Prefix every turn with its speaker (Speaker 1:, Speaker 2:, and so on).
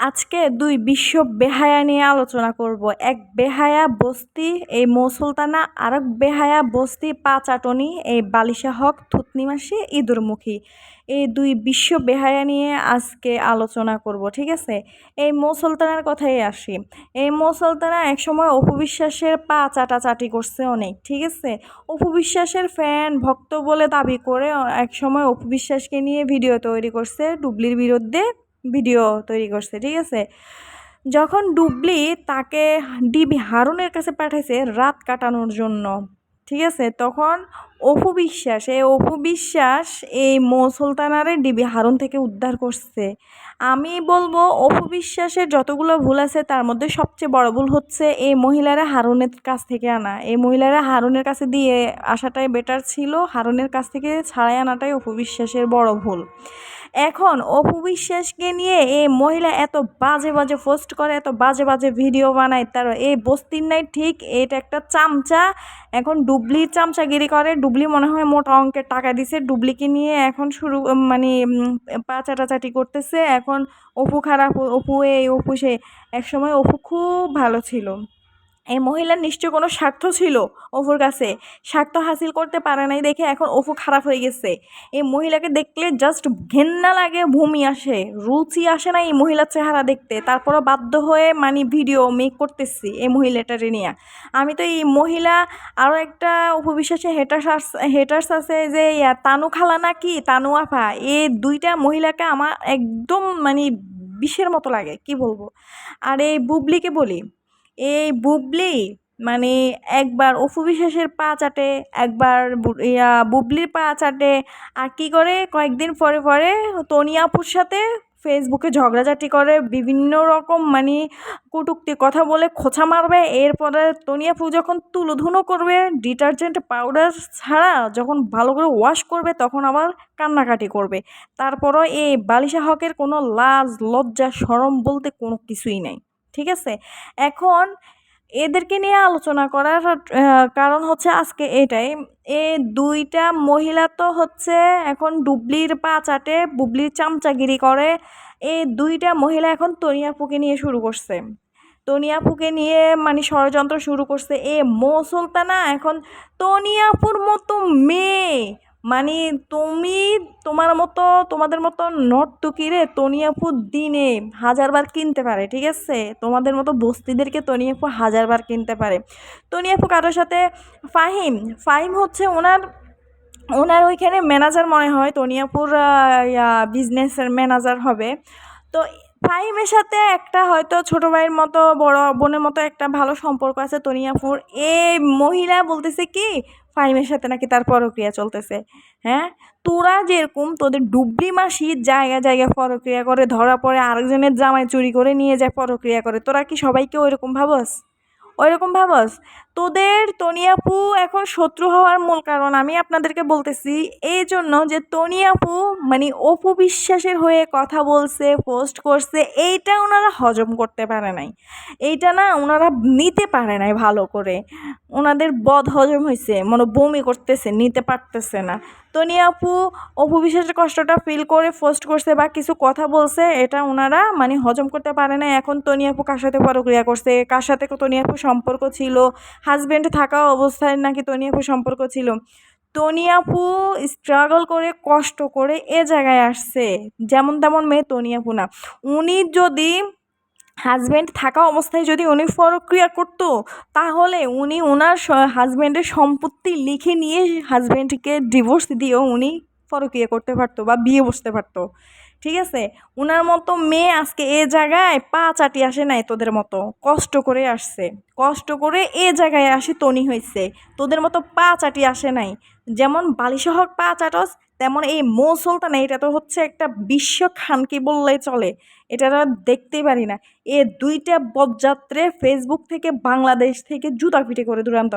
Speaker 1: আজকে দুই বিশ্ব বেহায়া নিয়ে আলোচনা করব। এক বেহায়া বস্তি, এই মৌসুলতানা আরেক বেহায়া বস্তি পাঁচাটনি এই বালিশা হক, থুতনিমাসি, ইঁদুরমুখী। এই দুই বিশ্ব বেহায়া নিয়ে আজকে আলোচনা করব, ঠিক আছে? এই মৌসুলতানার কথাই আসি। এই মৌসুলতানা একসময় অপু বিশ্বাসের পা চাটাচাটি করছে অনেক, ঠিক আছে? অপবিশ্বাসের ফ্যান, ভক্ত বলে দাবি করে একসময় অপু বিশ্বাসকে নিয়ে ভিডিও তৈরি করছে ডুবলির বিরুদ্ধে। ভিডিও তৈরি করছে, ঠিক আছে? যখন ডুবলি তাকে ডিবি হারুনের কাছে পাঠাইছে রাত কাটানোর জন্য, ঠিক আছে? তখন অপু বিশ্বাস এই অপু বিশ্বাস এই মৌ সুলতানারে ডিবি হারুন থেকে উদ্ধার করছে। আমি বলব অপু বিশ্বাসের যতগুলো ভুল আছে, তার মধ্যে সবচেয়ে বড় ভুল হচ্ছে এই মহিলারা হারুনের কাছ থেকে আনা। এই মহিলারা হারুনের কাছে দিয়ে আসাটাই বেটার ছিল, হারুনের কাছ থেকে ছাড়াই আনাটাই অপু বিশ্বাসের বড় ভুল। এখন অপু বিশ্বাসকে নিয়ে এই মহিলা এত বাজে বাজে পোস্ট করে, এত বাজে বাজে ভিডিও বানায়, তার এই বস্তির নাই ঠিক, এটা একটা চামচা। এখন ডুবলি চামচাগিরি করে ডুবলি মনে হয় মোটা অঙ্কের টাকা দিছে। ডুবলিকে নিয়ে এখন শুরু মানে পাচাটাচাটি করতেছে। এখন অপু খারাপ, অপু এই, অপু সে একসময় অপু খুব ভালো ছিল। এই মহিলার নিশ্চয় কোনো স্বার্থ ছিল অপুর কাছে। স্বার্থ হাসিল করতে পারে নাই দেখে এখন অপু খারাপ হয়ে গেছে। এই মহিলাকে দেখলে জাস্ট ঘেন্না লাগে ভূমি আসে, রুচি আসে না এই মহিলার চেহারা দেখতে। তারপরও বাধ্য হয়ে মানে ভিডিও মেক করতেছি এই মহিলাটারে নিয়ে। আমি তো এই মহিলা আরও একটা উপবিশ্বাসে হেটার্স হেটার্স আছে যে তানু খালা না কি তানু আফা এই দুইটা মহিলাকে আমার একদম মানে বিষের মতো লাগে, কি বলব? আর এই বুবলিকে বলি এই বুবলি মানে একবার অপু বিশ্বাসের পা চাটে, একবার ইয়া বুবলির পা চাটে, আর কী করে? কয়েকদিন পরে পরে তনি আপুর সাথে ফেসবুকে ঝগড়াঝাটি করে, বিভিন্ন রকম মানে কটূক্তি, কথা বলে খোঁচা মারবে। এরপরে তনিয়া আপু যখন তুলোধুনো করবে, ডিটারজেন্ট পাউডার ছাড়া যখন ভালো করে ওয়াশ করবে, তখন আবার কান্নাকাটি করবে। তারপরও এই বালিশা হকের কোনো লাজ, লজ্জা সরম বলতে কোনো কিছুই নেই। ঠিক আছে? এখন এদেরকে নিয়ে আলোচনা করার কারণ হচ্ছে আজকে এটাই। এ দুইটা মহিলা তো হচ্ছে এখন ডুবলির পা চাটে, বুবলির চামচাগিরি করে। এই দুইটা মহিলা এখন তনিয়াপুকে নিয়ে শুরু করছে। তনিয়াপুকে নিয়ে মানে ষড়যন্ত্র শুরু করছে। এ মো সুলতানা এখন তনিয়াপুর মতো মেয়ে। মানে তুমি তোমার মতো, তোমাদের মতো নর্তকীরে তনিয়াপু দিনে হাজারবার কিনতে পারে, ঠিক আছে? তোমাদের মতো বস্তিদেরকে তনিয়াপু হাজারবার কিনতে পারে। তনিয়াপু কারোর সাথে? ফাহিম। ফাহিম হচ্ছে ওনার ওনার ওইখানে ম্যানেজার মনে হয়, তনিয়াপুর বিজনেসের ম্যানেজার হবে। তো ফাহিমের সাথে একটা হয়তো ছোট ভাইয়ের মতো, বড় বোনের মতো একটা ভালো সম্পর্ক আছে তনিয়াপুর। এই মহিলা বলতেছে কি, ফাহিমের সাথে নাকি তার পরক্রিয়া চলতেছে। হ্যাঁ? তোরা যেরকম তোদের ডুবলি মাসি জায়গা জায়গায় পরক্রিয়া করে, ধরা পড়ে আরেকজনের জামাই চুরি করে নিয়ে যায়, পরক্রিয়া করে, তোরা কি সবাইকে ওইরকম ভাবস? ওইরকম ভাবস? তোদের তনিয়াপু এখন শত্রু হওয়ার মূল কারণ আমি আপনাদেরকে বলতেছি এই জন্য যে তনিয়াপু মানে অপু বিশ্বাসের হয়ে কথা বলছে পোস্ট করছে, এইটা ওনারা হজম করতে পারে নাই। এইটা না ওনারা নিতে পারে নাই ভালো করে। ওনাদের বদ হজম হয়েছে মনে বমি করতেছে, নিতে পারতেছে না। তনি আপু অপু বিশ্বাসের কষ্টটা ফিল করে পোস্ট করছে বা কিছু কথা বলছে, এটা ওনারা মানে হজম করতে পারে না এখন তনি আপু কার সাথে পরক্রিয়া করছে? কার সাথে তনি আপু সম্পর্ক ছিল? হাজব্যান্ড থাকা অবস্থায় নাকি তনি আপু সম্পর্ক ছিল? তনি আপু স্ট্রাগল করে, কষ্ট করে এ জায়গায় আসছে। যেমন তেমন মেয়ে তনি আপু না। উনি যদি হাজব্যান্ড থাকা অবস্থায় যদি উনি পরক্রিয়া করতো, তাহলে উনি ওনার হাজব্যান্ডের সম্পত্তি লিখে নিয়ে হাজব্যান্ডকে ডিভোর্স দিয়েও উনি পরক্রিয়া করতে পারতো বা বিয়ে বসতে পারতো। ঠিক আছে? ওনার মতো মেয়ে আজকে এ জায়গায় পা চাটি আসে নাই তোদের মতো। কষ্ট করে আসছে। কষ্ট করে এ জায়গায় আসে, তনি হয়েছে তোদের মতো পা চাটি আসে নাই। যেমন বালিশহর পা চাটস তেমন এই মো সুলতানা এটা তো হচ্ছে একটা বিশ্ব খানকি বললে চলে, এটা দেখতেই পারি না। এ দুইটা বদযাত্রে ফেসবুক থেকে বাংলাদেশ থেকে জুতা পিঠে করে দুরান্তর